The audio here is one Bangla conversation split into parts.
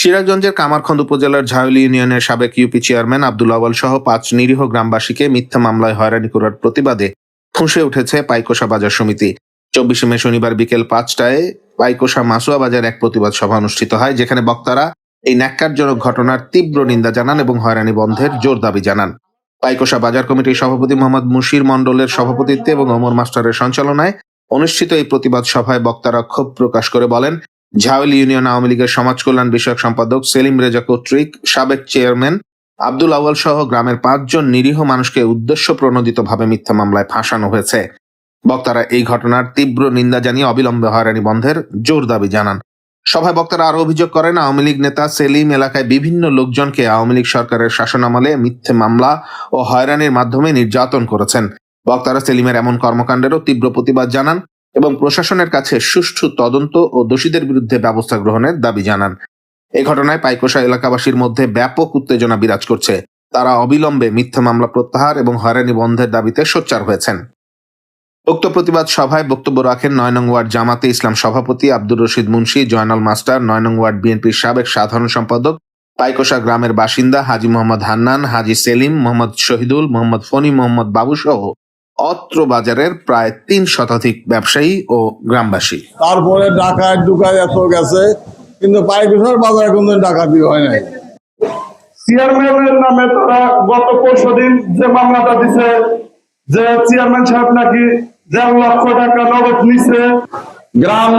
সিরাজগঞ্জের কামারখন্দ উপজেলার ঝাউলি ইউনিয়নের সাবেক ইউপি চেয়ারম্যান আব্দুল আওয়াল সহ পাঁচ নিরীহ গ্রামবাসীকে মিথ্যা মামলায় হয়রানি করার প্রতিবাদে ফুঁসে উঠেছে পাইকোষা বাজার সমিতি। চব্বিশে মে শনিবার বিকেল পাঁচটায় পাইকোষা মাসুয়া বাজার এক প্রতিবাদ সভা অনুষ্ঠিত হয়, যেখানে বক্তারা এই ন্যাক্কারজনক ঘটনার তীব্র নিন্দা জানান এবং হয়রানি বন্ধের জোর দাবি জানান। পাইকোষা বাজার কমিটির সভাপতি মোহাম্মদ মুশির মণ্ডলের সভাপতিত্বে এবং অমর মাস্টারের সঞ্চালনায় অনুষ্ঠিত এই প্রতিবাদ সভায় বক্তারা ক্ষোভ প্রকাশ করে বলেন ঝাউল ইউনিয়ন আওয়ামী লীগের সমাজ কল্যাণ বিষয়ক সম্পাদক সেলিম রেজা কর্তৃক সাবেক চেয়ারম্যান আব্দুল আওয়াল সহ গ্রামের পাঁচজন নিরীহ মানুষকে উদ্দেশ্য প্রণোদিতভাবে মিথ্যা মামলায় ফাঁসানো হয়েছে। বক্তারা এই ঘটনার তীব্র নিন্দা জানিয়ে অবিলম্বে হয়রানি বন্ধের জোর দাবি জানান। সভায় বক্তারা আরও অভিযোগ করেন, আওয়ামী লীগ নেতা সেলিম এলাকায় বিভিন্ন লোকজনকে আওয়ামী লীগ সরকারের শাসনামলে মিথ্যে মামলা ও হয়রানির মাধ্যমে নির্যাতন করেছেন। বক্তারা সেলিমের এমন কর্মকাণ্ডেরও তীব্র প্রতিবাদ জানান। এবং প্রশাসনের কাছে সুষ্ঠু তদন্ত ও দোষীদের বিরুদ্ধে ব্যবস্থা গ্রহণের দাবি জানান। এ ঘটনায় পাইকোষা এলাকাবাসীর মধ্যে ব্যাপক উত্তেজনা বিরাজ করছে। তারা অবিলম্বে মিথ্যা মামলা প্রত্যাহার এবং হয়রানি বন্ধের দাবিতে সোচ্চার হয়েছেন। উক্ত প্রতিবাদ সভায় বক্তব্য রাখেন নয় নং ওয়ার্ড জামাতে ইসলাম সভাপতি আব্দুর রশিদ মুন্সি, জয়নাল মাস্টার, নয় নং ওয়ার্ড বিএনপির সাবেক সাধারণ সম্পাদক, পাইকোষা গ্রামের বাসিন্দা হাজি মোহাম্মদ হান্নান, হাজি সেলিম, মোহাম্মদ শহীদুল, মোহাম্মদ ফনি মোহাম্মদ বাবু সহ অত্র বাজারের প্রায় তিন শতাধিক ব্যবসায়ী ও গ্রামবাসী। তারপরে ঢাকায় ঢুকায় এত গেছে কিন্তু পাইকুশার বাজারে কোনো ডাকাতি হয় নাই। চেয়ারম্যানের নামে তারা গত পরশু দিন যে মামলাটা দিছে যে চেয়ারম্যান সাহেব নাকি দেড় লক্ষ টাকা নগদ নিছে গ্রাম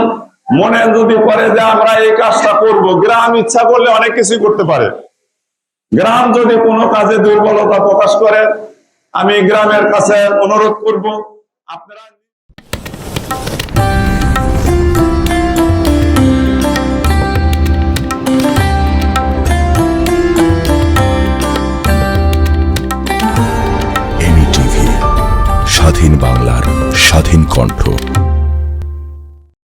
মনে যদি করে যে আমরা এই কাজটা করব গ্রাম ইচ্ছা করলে অনেক কিছুই করতে পারে। গ্রাম যদি কোনো কাজে দুর্বলতা প্রকাশ করে আমি গ্রামের কাছে অনুরোধ করব আপনারা স্বাধীন বাংলার স্বাধীন কণ্ঠ।